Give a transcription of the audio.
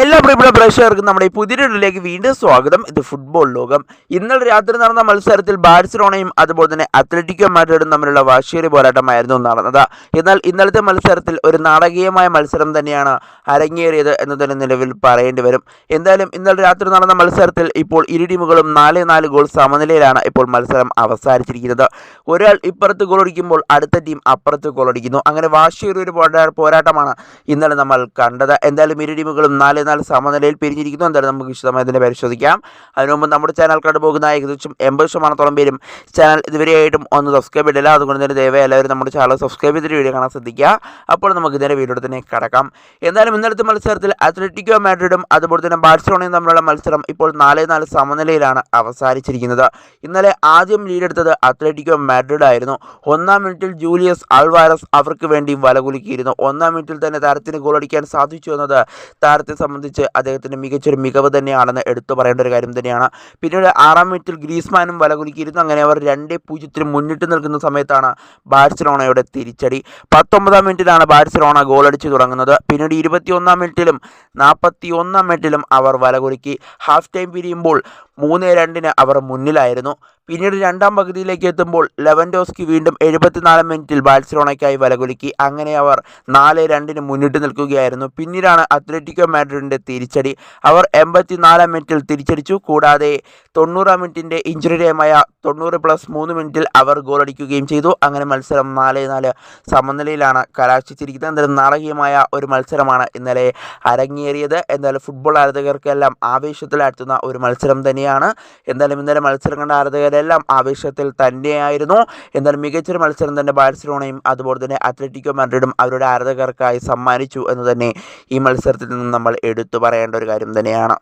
എല്ലാ പ്രിയപ്പെട്ട പ്രേക്ഷകർക്കും നമ്മുടെ ഈ പുതിയ വീഡിയോയിലേക്ക് വീണ്ടും സ്വാഗതം. ഇത് ഫുട്ബോൾ ലോകം. ഇന്നലെ രാത്രി നടന്ന മത്സരത്തിൽ ബാഴ്സലോണയും അതുപോലെ തന്നെ അത്ലറ്റിക്കോ മാഡ്രിഡും തമ്മിലുള്ള വാശിയേറി പോരാട്ടമായിരുന്നു നടന്നത്. എന്നാൽ ഇന്നലത്തെ മത്സരത്തിൽ ഒരു നാടകീയമായ മത്സരം തന്നെയാണ് അരങ്ങേറിയത് എന്ന് തന്നെ നിലവിൽ പറയേണ്ടി വരും. എന്തായാലും ഇന്നലെ രാത്രി നടന്ന മത്സരത്തിൽ ഇപ്പോൾ ഇരു ടീമുകളും നാല് നാല് ഗോൾ സമനിലയിലാണ് ഇപ്പോൾ മത്സരം അവസാനിച്ചിരിക്കുന്നത്. ഒരാൾ ഇപ്പുറത്ത് ഗോൾ അടിക്കുമ്പോൾ അടുത്ത ടീം അപ്പുറത്ത് ഗോൾ അടിക്കുന്നു. അങ്ങനെ വാശിയേറിയ ഒരു പോരാട്ടമാണ് ഇന്നലെ നമ്മൾ കണ്ടത്. എന്തായാലും ഇരു ടീമുകളും നാല് നാല് സമനിലയിൽ പിരിഞ്ഞിരിക്കുന്നു. എന്തായാലും നമുക്ക് വിശദമായി തന്നെ പരിശോധിക്കാം. അതിനു മുമ്പ് നമ്മുടെ ചാനൽ കണ്ടു പോകുന്ന ഏകദേശം എൺപത് ശതമാനത്തോളം പേരും ചാനൽ ഇതുവരെയായിട്ടും ഒന്ന് സബ്സ്ക്രൈബ് ചെയ്തില്ല അതുകൊണ്ട് തന്നെ ദയവായി എല്ലാവരും നമ്മുടെ ചാനൽ സബ്സ്ക്രൈബ് ചെയ്തിട്ട് വീഡിയോ കാണാൻ ശ്രദ്ധിക്കുക. അപ്പോൾ നമുക്ക് ഇതിന്റെ വീഡിയോ തന്നെ കടക്കാം. എന്തായാലും ഇന്നലത്തെ മത്സരത്തിൽ അത്ലറ്റിക്കോ മാഡ്രിഡും അതുപോലെ തന്നെ ബാഴ്സലോണയും തമ്മിലുള്ള മത്സരം ഇപ്പോൾ നാല് നാല് സമനിലയിലാണ് അവസാനിച്ചിരിക്കുന്നത്. ഇന്നലെ ആദ്യം ലീഡെടുത്തത് അത്ലറ്റിക്കോ മാഡ്രിഡ് ആയിരുന്നു. ഒന്നാം മിനിറ്റിൽ ജൂലിയസ് ആൾവാരസ് അവർക്ക് വേണ്ടി വലകുലുക്കിയിരുന്നു. ഒന്നാം മിനിറ്റിൽ തന്നെ താരത്തിന് ഗോളടിക്കാൻ സാധിച്ചു എന്നത് താരത്തെ സംബന്ധിച്ച് അദ്ദേഹത്തിന്റെ മികച്ചൊരു മികവ് തന്നെയാണെന്ന് എടുത്തു പറയേണ്ട ഒരു കാര്യം തന്നെയാണ്. പിന്നീട് ആറാം മിനിറ്റിൽ ഗ്രീസ്മാനും വലകുലുക്കിയിരുന്നു അങ്ങനെ അവർ രണ്ടേ പൂജ്യത്തിന് മുന്നിട്ട് നിൽക്കുന്ന സമയത്താണ് ബാഴ്സലോണയുടെ തിരിച്ചടി. പത്തൊമ്പതാം മിനിറ്റിലാണ് ബാഴ്സലോണ ഗോളടിച്ച് തുടങ്ങുന്നത്. പിന്നീട് ഇരുപത്തിയൊന്നാം മിനിറ്റിലും നാൽപ്പത്തി ഒന്നാം മിനിറ്റിലും അവർ വലകുലുക്കി ഹാഫ് ടൈം പിരിയുമ്പോൾ മൂന്ന് രണ്ടിന് അവർ മുന്നിലായിരുന്നു. പിന്നീട് രണ്ടാം പകുതിയിലേക്ക് എത്തുമ്പോൾ ലെവൻഡോസ്കി വീണ്ടും എഴുപത്തിനാല് മിനിറ്റിൽ ബാഴ്സലോണയ്ക്കായി വലകുലുക്കി. അങ്ങനെ അവർ നാല് രണ്ടിന് മുന്നിട്ട് നിൽക്കുകയായിരുന്നു. പിന്നീടാണ് അത്ലറ്റിക്കോ മാഡ്രിഡിന്റെ തിരിച്ചടി. അവർ എൺപത്തിനാലാം മിനിറ്റിൽ തിരിച്ചടിച്ചു. കൂടാതെ തൊണ്ണൂറാം മിനിറ്റിന്റെ ഇഞ്ചുറി ടൈമായ തൊണ്ണൂറ് പ്ലസ് മൂന്ന് മിനിറ്റിൽ അവർ ഗോളടിക്കുകയും ചെയ്തു. അങ്ങനെ മത്സരം നാല് നാല് സമനിലയിലാണ് കലാശിച്ചിരിക്കുന്നത്. എന്തായാലും നാടകീയമായ ഒരു മത്സരമാണ് ഇന്നലെ അരങ്ങേറിയത്. എന്തായാലും ഫുട്ബോൾ ആരാധകർക്കെല്ലാം ആവേശത്തിലാഴ്ത്തുന്ന ഒരു മത്സരം തന്നെയാണ്. എന്തായാലും ഇന്നലെ മത്സരം കണ്ട ആരാധകരെല്ലാം ആവേശത്തിൽ തന്നെയായിരുന്നു. എന്തായാലും മികച്ചൊരു മത്സരം തന്നെ ബാഴ്സലോണയും അതുപോലെ തന്നെ അത്ലറ്റിക്കോ മാഡ്രിഡും അവരുടെ ആരാധകർക്കായി സമ്മാനിച്ചു എന്ന് തന്നെ ഈ മത്സരത്തിൽ നിന്ന് നമ്മൾ എടുത്തു പറയേണ്ട ഒരു കാര്യം തന്നെയാണ്.